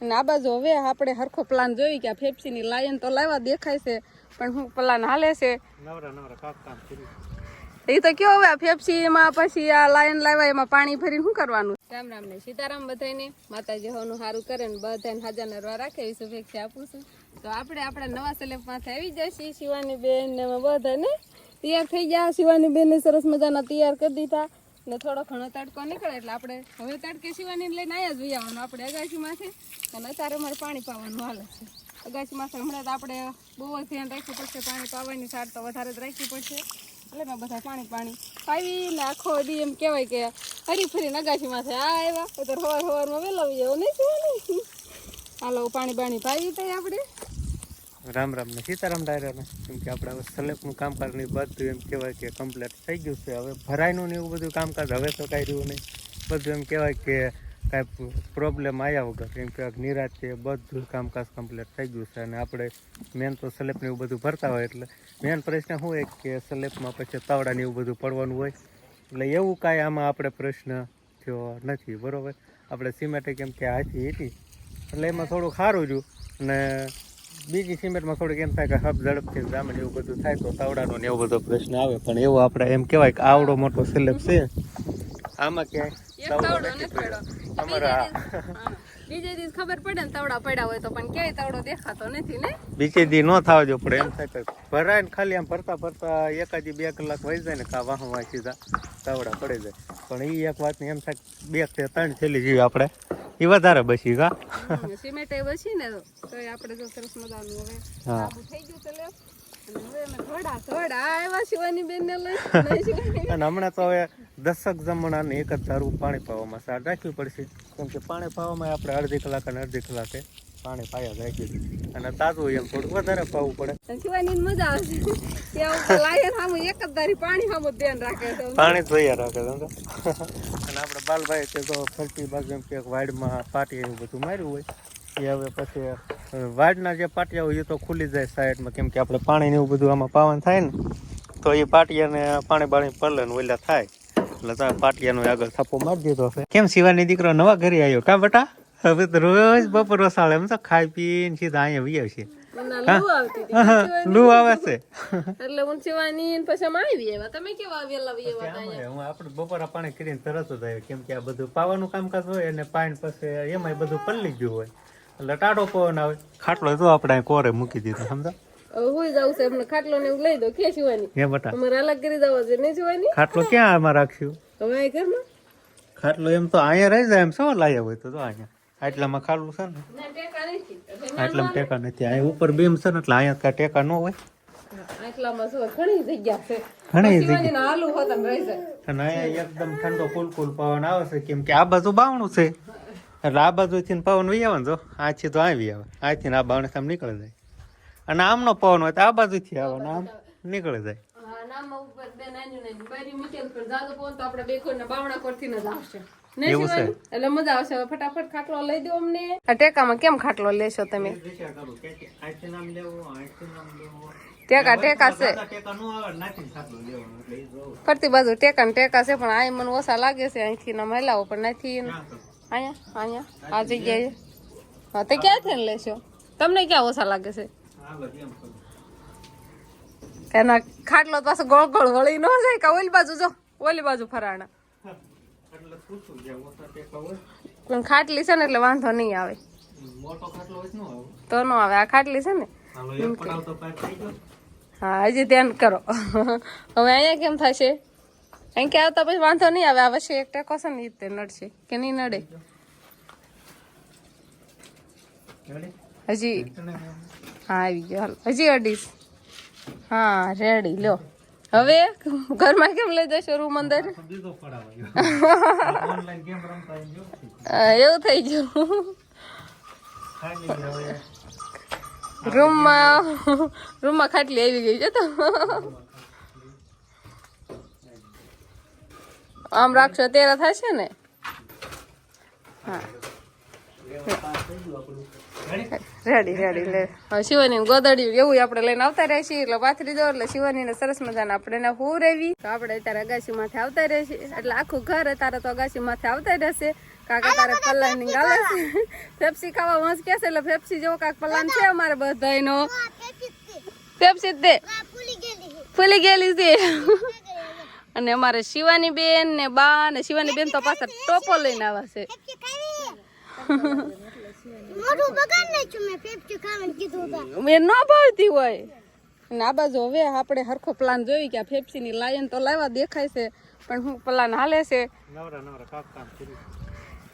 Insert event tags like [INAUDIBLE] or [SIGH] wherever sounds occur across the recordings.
અને આ બાજુ હવે આપણે હરખો પ્લાન જોઈ કે આ ફેફસીની લાયન તો લાવવા દેખાય છે પણ હું પ્લાન હાલે છે. નવરા નવરા કાક કામ કર્યું. એ તો કયો હવે આ ફેફસીમાં પછી આ લાયન લાવ્યા એમાં પાણી ભરીને શું કરવાનું? રામ રામ ને સીતારામ બધાને માતાજી હોનું સારું કરે ને બધાને હાજર નરવા રાખે એવી શુભેચ્છા આપું છું. તો આપણે આપણા નવા સલેબ માથે આવી જશે શિવાની બેન ને બધાને તૈયાર થઈ ગયા. શિવાની બેનને સરસ મજાના તૈયાર કરી દીધા. ને થોડો ઘણો તડકો નીકળે એટલે આપણે હવે તડકે સીવાની લઈને આવ્યા જઈ આવવાનું આપણે અગાશીમાંથી અને અત્યારે અમારે પાણી પાવાનું હાલ છે. અગાશીમાંથી હમણાં તો આપણે બહુ જ ધ્યાન રાખવું પડશે. પાણી પાવાની સાર તો વધારે જ રાખવી પડશે. એટલે મેં બધા પાણી પાણી પાવીને આખો દી એમ કહેવાય કે હરી ફરી નગાશીમાંથી આ આવ્યા. અત્યારે સવાર સવારમાં વહેલો આવી જાવ નહીં જોવાનું હાલો પાણી બાણી પાવી તઈ આપણે. રામ રામ ને સીતારામ ડાયરાને કેમ કે આપણે હવે સલેપનું કામકાજ ને બધું એમ કહેવાય કે કમ્પ્લીટ થઈ ગયું છે. હવે ભરાયનું ને એવું બધું કામકાજ હવે તો કાંઈ રહ્યું નહીં. બધું એમ કહેવાય કે કાંઈ પ્રોબ્લેમ આવ્યા વગર એમ કે નિરાશ છે, બધું કામકાજ કમ્પ્લીટ થઈ ગયું છે. અને આપણે મેન તો સલેપને એવું બધું ભરતા હોય એટલે મેન પ્રશ્ન શું હોય કે સલેપમાં પછી તવડા ને એવું બધું પડવાનું હોય. એટલે એવું કાંઈ આમાં આપણે પ્રશ્ન થયો નથી, બરાબર? આપણે સિમેન્ટ કેમ કે હાથી હતી. એટલે એમાં થોડુંક સારું રહ્યું. અને બીજી સિમેન્ટમાં થોડીક એમ થાય કે હબ ઝડપથી જામણ એવું બધું થાય તો તાવડાનો ને એવો બધો પ્રશ્ન આવે. પણ એવો આપણે એમ કહેવાય કે આવડો મોટો સિલેબ છે. આમાં ક્યાંય તાવડો નથી અમારે. બીજે દિવસ ખબર પડે ને તવડા પડ્યા હોય તો પણ ક્યાંય તવડો દેખાતો નથી ને? બીજે દી ન થવા પડે એમ થાય કે ભરાય ને ખાલી આમ ફરતા ફરતા એકાદી બે કલાક વહી જાય ને કા વાહ વાહ સીધા તાવડા પડી જાય. પણ એ એક વાતની એમ થાય બે કે ત્રણ થેલી જેવી આપણે એ વધારે બસી કા? સિમેન્ટ એ બસી ને તો આપણે જો સરસ મજાનું હવે. સાબુ થઈ ગયું તો લે અને હમણાં તો હવે દશક જમણાને એક જ ધારું પાણી પાવામાં સાર રાખવી પડશે. કેમ કે પાણી પાવામાં આપણે અડધી કલાક અને અડધી કલાકે પાણી પાયા રાખી અને તાજું એમ થોડું વધારે પાવું પડે. શિવાની મજા આવશે. એક જ ધારી પાણી સામે ધ્યાન રાખે પાણી જોઈએ રાખે અને આપણે બાલભાઈ છે તો ફરતી બાજુ એમ કે વાડમાં પાટી એવું બધું માર્યું હોય. એ હવે પછી વાડના જે પાટિયા હોય એ તો ખુલી જાય સાઈડમાં, કેમ કે આપણે પાણી ને એવું બધું આમાં પાવન થાય ને, તો એ પાટિયાને પાણી બાણી પડલે ને ઓલા થાય. એટલે તમે પાટિયાનો આગળ થપ્પો મારી દીધો હશે કેમ શિવાની દીકરો નવા ઘરે આવ્યો કા બટા? હવે તો રોજ બપોર વસાળે, એમ તો ખાઈ પીને સીધા અહીંયા વી આવશે લૂ આવે છે. એટલે હું શિવાની ને પછી અમે આવી આવ્યા તમે કેવા વેલા આવી આવ્યા? હું આપણે બપોરા પાણી કરીને તરત જ આવ્યો કેમ કે આ બધું પાવાનું કામકાજ હોય અને પાણી પછી એમાંય બધું પલળી ગયું હોય. એટલે ટાઢો પવન આવે. ખાટલો તો આપણે કોરે મૂકી દીધો સમજો? હવે હોય જવું છે એમને ખાટલો ને એવું લઈ દો. કે શિવાની હે બટા. અમારે અલગ કરી દેવો છે. નહીં જોવાની? ખાટલો ક્યાં આમાં રાખ્યું? હવે આ ઘરમાં? ખાટલો એમ તો અહીંયા રહી જાય એમ. શું લાયા હોય તો જો અહીંયા. આટલામાં ખાલું છે ને? આટલામાં ટેકા નથી. આ ઉપર બીમ છે ને એટલે અહીંયા કાંઈ ટેકા ન હોય. આટલામાં શું ઘણી જગ્યા છે. ઘણી શિવાની ના હોતા રહી જાય અને અહીંયા એકદમ ઠંડો કુલ કુલ પવન આવે છે કેમ કે આ બાજુ બાવણું છે. એટલે આ બાજુથી પવન વી આવે ને જો આથી તો આવી આવે. આથી આ બાવણ આમ નીકળી જાય. અને આમનો પવન હોય તો આ બાજુથી આવે ને આમ નીકળી જાય. ઉપર બે નાની નાની બારી મૂકેલ પણ જાદુ પવન તો આપણે બે કોઈના બાવણા કોરથી જ આવશે. એવું છે? એટલે મજા આવશે. હવે ફટાફટ ખાટલો લઈ દો અમને. આ ટેકામાં કેમ ખાટલો લેશો તમે? ટેકા ટેકા છે. ફરતી બાજુ ટેકા ને ટેકા છે પણ આ મને ઓછા લાગે છે અહીંથી ના મહિલાઓ પણ નથી અહીંયા અહીંયા આ જગ્યાએ. હા તો ક્યાંથી લેશો? તમને ક્યાં ઓછા લાગે છે? એના ખાટલો પાછો ગોળ ગોળ વળી ન જાય કે ઓલી બાજુ જો ઓલી બાજુ ફરાણા. પણ ખાટલી છે ને એટલે વાંધો નહીં આવે. તો નો આવે. આ ખાટલી છે ને? હા હજી ધ્યાન કરો. હવે અહીંયા કેમ થશે? અહીં કે આવતા પછી વાંધો નહીં આવે. આ વર્ષે એક ટેકો છે ને ઈ તે નડશે. કે નહીં નડે? હજી. હા આવી ગયો. હાલો. હજી અડીશ. હા રેડી લ્યો. હવે? ઘરમાં કેમ લઈ જશો રૂમ અંદર? [LAUGHS] એવું થઈ ગયું. રૂમમાં રૂમમાં ખાટલી આવી ગઈ છે તો. આમ રાખશો તેરા થશે ને? હા. રેડી રેડી લે. હવે શિવાની ગોદડી એવું આપણે લઈને આવતા રહે છીએ એટલે પાથરી દો એટલે શિવાની ને સરસ મજાના આપણે એને હું રેવી તો આપણે અત્યારે અગાસી માથે આવતા રહેશે એટલે આખું ઘર અત્યારે તો અગાસી માથે આવતા રહેશે કાકા તારે પલાની ગાલે છે. ફેફસી [LAUGHS] ખાવા વંશ કે છે એટલે ફેફસી જેવો કાક પલાન છે અમારે બધાયનો. ફેફસી જ દે. ફૂલી ગયેલી છે. [LAUGHS] અને અમારે શિવાની બેન ને બા ને શિવાની બેન તો પાછા ટોપો લઈને આવ્યા છે. [LAUGHS] મોઢું બગાડ નાખ્યું મેં પેપ્સી ખાવાનું કીધું તો મેં ન ભાવતી હોય. અને આ બાજુ હવે આપણે હરખો પ્લાન જોઈ કે આ ફેફસીની લાયન તો લાવવા દેખાય છે પણ હું પ્લાન હાલે છે. નવરા નવરા કામ કામ કર્યું.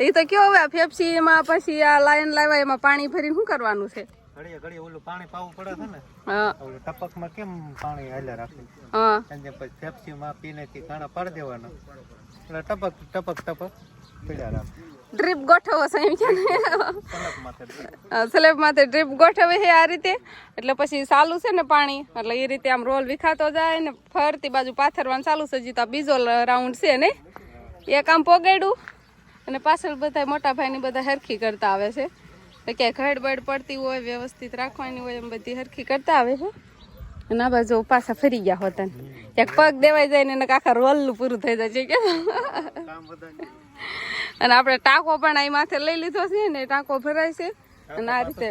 એ તો કયો હવે આ ફેફસીમાં પછી આ લાયન લાવ્યા એમાં પાણી ભરીને શું કરવાનું છે? ઘડીએ ઘડીએ ઓલું પાણી પાવું પડે છે ને? હા. ઓલું ટપકમાં કેમ પાણી હાલ્યા રાખે? હા. અને પછી પેપ્સીમાં પીને થી કાણા પાડી દેવાના. એટલે ટપક ટપક ટપક પીડ્યા રાખે. ડ્રીપ ગોઠવો છે એમ કે સ્લેબ માથે ડ્રીપ ગોઠવે છે આ રીતે. એટલે પછી ચાલુ છે ને પાણી. એટલે એ રીતે આમ રોલ વિખાતો જાય ને ફરતી બાજુ પાથરવાનું ચાલુ છે. જીતા તો બીજો રાઉન્ડ છે ને. એક આમ પોગાડ્યું અને પાછળ બધા મોટા ભાઈની બધા હરખી કરતા આવે છે. ક્યાંય ઘડબડ પડતી હોય વ્યવસ્થિત રાખવાની હોય એમ બધી હરખી કરતા આવે છે. અને આ બાજુ પાછા ફરી ગયા હોતા ક્યાંક પગ દેવાઈ જાય ને એને આખા રોલનું પૂરું થઈ જાય છે કે. અને આપણે ટાંકો પણ અહીં માથે લઈ લીધો છે ને ટાંકો ભરાય છે. અને આ રીતે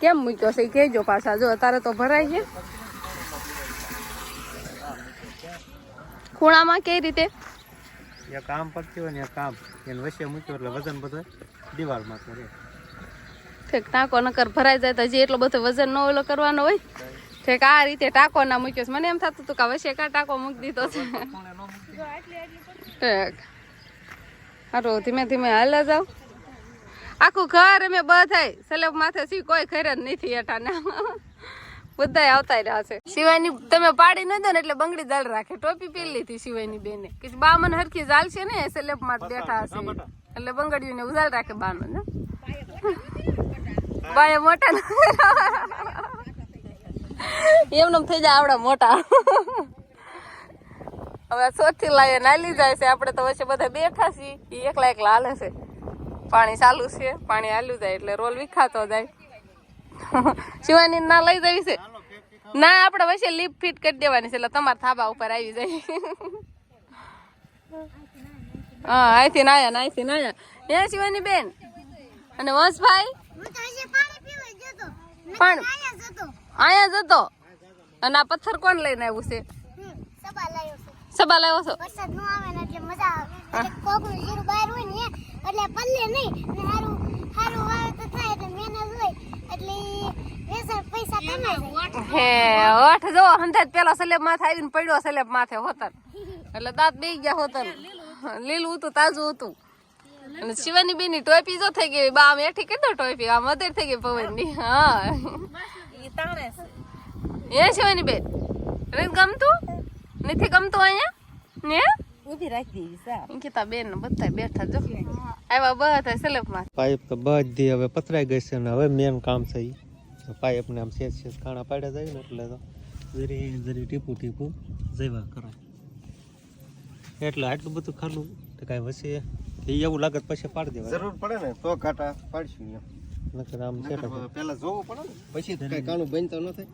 કેમ મૂક્યો છે કહેજો પાછા. જો અત્યારે તો ભરાય છે. ખૂણામાં કઈ રીતે? એક કામ પડતી હોય ને એક કામ. એને વચ્ચે મૂક્યો એટલે વજન બધો દિવાલમાં કરે. ઠેક ટાંકો નકર ભરાઈ જાય તો જે એટલો બધો વજન ન ઓલો કરવાનો હોય. ઠેક આ રીતે ટાંકો ના મૂક્યો છે. મને એમ થતું હતું કે વચ્ચે કા ટાંકો મૂકી દીધો છે. ઠેક. હારું ધીમે ધીમે હાલે જાવ આખું ઘર અમે બધા સલેબ માથે સી કોઈ ઘરે જ નથી એઠાના બધાય આવતા રહ્યા છે. શિવાની તમે પાડી ન દો ને એટલે બંગડી દાળ રાખે. ટોપી પહેરી લીધી શિવાની બેને. કે બા મને હરખી જાલ છે ને સલેબમાં બેઠા હશે. એટલે બંગડીયું ને ઉજાલ રાખે બાનો ને? બાય મોટા એમને થઈ જાય આવડા મોટા. હવે સોથી લાવીએ નાલી જાય છે. આપણે તો વચ્ચે બધા બેઠા છીએ. એ એકલા એકલા હાલે છે. પાણી ચાલુ છે. પાણી હાલ્યું જાય એટલે રોલ વિખાતો જાય. શિવાની ના લઈ જવી છે. ના આપણે વચ્ચે લીપ ફિટ કરી દેવાની છે એટલે તમારા થાબા ઉપર આવી જાય. હા અહીંથી નાયા ને અહીંથી નાયા. ત્યાં શિવાની બેન? અને વંશભાઈ? પાણી અહીંયા જતો અને આ પથ્થર કોણ લઈને આવ્યું છે? સબા લાવ્યો છો? વરસાદ ન આવે ને એટલે મજા આવે. એટલે કોકનું જીરું બહાર હોય ને એટલે પલ્લે નહીં ને હારું હારું વાવેતર થાય એટલે મહેનત હોય એટલે વેસર પૈસા કમાય હે ઓઠ જો હંધાજ પેલા સલેબ માથે આવીને પડ્યો સલેબ માથે હોતર. એટલે દાંત બે ગયા હોતર. લીલું હતું તાજું હતું. અને શિવાની બેની ટોપી જો થઈ ગઈ બા આમ એઠી કેટલો ટોપી આમ અધેર થઈ ગઈ પવનની હા. એ શિવાની બેન નથી ગમતું? નથી ગમતું અહીંયા? ને? ઊભી રાખી દીધી સા અંકિતા બેન બધા બેઠા જો. આવ્યા બધા સલેબમાં પાઇપ તો બધી હવે પથરાઈ ગઈ છે ને હવે મેન કામ છે ઈ. પાઇપ ને આમ સેજ સેજ કાણા પાડ્યા જાય ને એટલે તો જરી જરી ટીપું ટીપું જઈવા કરો. એટલે આટલું બધું ખાલું તો કાંઈ વસે એ એવું લાગે પછી પાડી દેવા જરૂર પડે ને તો કાંટા પાડશું. નકર આમ સેટઅપ પેલા જોવું પડે ને. પછી કઈ કાણું બનતો ન થાય.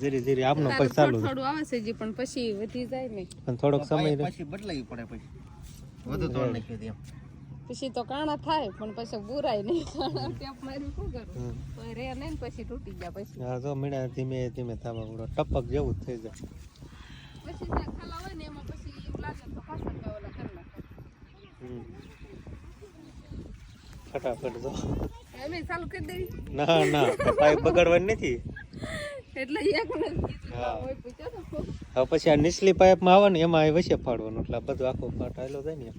જરી જરી આપનો પછી ચાલુ થોડું આવે છે જી પણ પછી વધી જાય ને. પણ થોડોક સમય રહે. પછી બદલાવી પડે પછી. વધુ તોડ નાખી દે પછી તો કાણા થાય પણ પછી બુરાય નહીં. કાણા ટેપ માર્યું શું કરું? તો રે નહીં ને પછી તૂટી ગયા પછી. હા તો મીણા ધીમે ધીમે થાવા ઉડો ટપક જેવું જ થઈ જાય. પછી ત્યાં ખાલા હોય ને એમાં પછી એવું લાગે તો પાછા તો ઓલા કરી નાખે. હમ. ફટાફટ જો એમ ચાલુ કરી દેવી. ના ના પાઇપ બગાડવાની નથી. એટલે એક ને હા. હોય પૂછ્યો તો હવે પછી આ નીચલી પાઇપમાં આવે ને એમાં એ વચ્ચે ફાડવાનું એટલે બધું આખો પાટ આવેલો થાય ને એમ.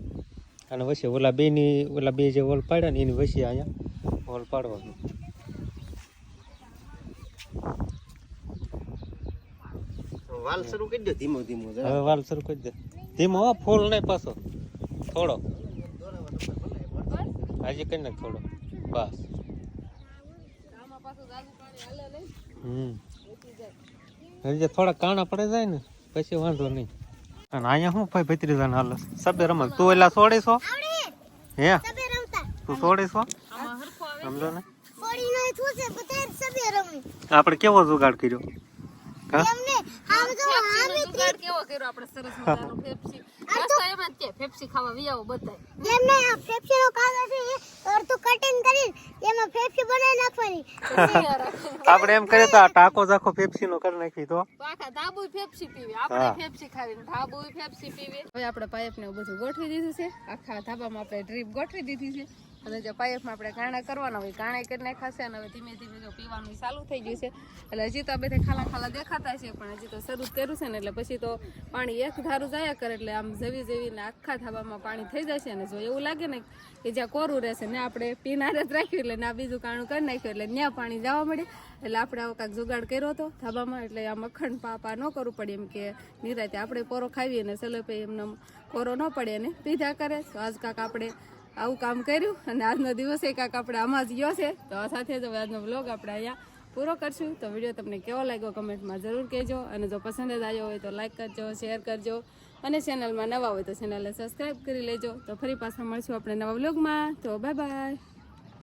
અને વચ્ચે ઓલા બેની ઓલા બે જે હોલ પાડ્યા ને એની વચ્ચે અહીંયા હોલ પાડવાનું. વાલ શરૂ કરી દે ધીમો ધીમો હવે વાલ શરૂ કરી દે. ધીમો હો ફૂલ નહીં પાછો. થોડો. હજી કરી નાખ થોડો. બસ. આમાં પાછું જાજુ પાણી હાલે નહીં. હમ. હજી થોડા કાણા પડે જાય ને પછી વાંધો નહીં. અને અહીંયા શું ભાઈ ભત્રીજાને હાલ? સબે રમત. તું એલા છોડીશો હે? સબે રમતા. તું સમજો ને? નો થું છે બધા સબે રમી. આપણે કેવો જુગાડ કર્યો? હા? એમને આમ જો આમ કેવો કર્યો આપણે? સરસ મજાનો ફેફસી બસ એમ જ કે ફેફસી ખાવા વી આવો બધાય. જેમને આ ફેફસી કાગળ છે એ અડધું કટિંગ કરી એમાં ફેફસી બનાવી નાખવાની. આપણે એમ કરીએ તો આ ટાકો જાખો પેપ્સી નો કરી નાખી તો. આખા ધાબુ ફેફસી પીવી. આપણે ફેફસી ખાવી ધાબુ પેપ્સી પીવી. હવે આપણે પાઇપ ને બધું ગોઠવી દીધું છે. આખા ધાબામાં આપણે ડ્રીપ ગોઠવી દીધી છે. અને જો પાઇપમાં આપણે કાણા કરવાના હોય કાણા કરી નાખાશે અને હવે ધીમે ધીમે જો પીવાનું ચાલુ થઈ ગયું છે. એટલે હજી તો બધા ખાલા ખાલા દેખાતા છે, પણ હજી તો શરૂ કર્યું છે ને, એટલે પછી તો પાણી એક ધારું જાયા કરે, એટલે આમ જવી જવીને આખા ધાબામાં પાણી થઈ જશે અને જો એવું લાગે ને કે જ્યાં કોરું રહેશે ને આપણે પીનાર જ રાખ્યું, એટલે ના બીજું કાણું કરી નાખ્યું, એટલે ત્યાં પાણી જવા મળે એટલે આપણે આવો કાંક જુગાડ કર્યો હતો ધાબામાં, એટલે આમ અખંડ પાપા ન કરવું પડે, એમ કે નિરાતે આપણે કોરો ખાવીએ ને સલોપે એમને કોરો ન પડે અને પીધા કરે. તો આજ કાંક આપણે આવું કામ કર્યું અને આજનો દિવસ એક કાંક આપણે આમાં જ ગયો છે. તો આ સાથે જ હવે આજનો બ્લોગ આપણે અહીંયા પૂરો કરશું. તો વીડિયો તમને કેવો લાગ્યો કમેન્ટમાં જરૂર કહેજો. અને જો પસંદ જ આવ્યો હોય તો લાઇક કરજો શેર કરજો. અને ચેનલમાં નવા હોય તો ચેનલને સબસ્ક્રાઈબ કરી લેજો. તો ફરી પાછા મળશું આપણે નવા બ્લોગમાં તો બાય બાય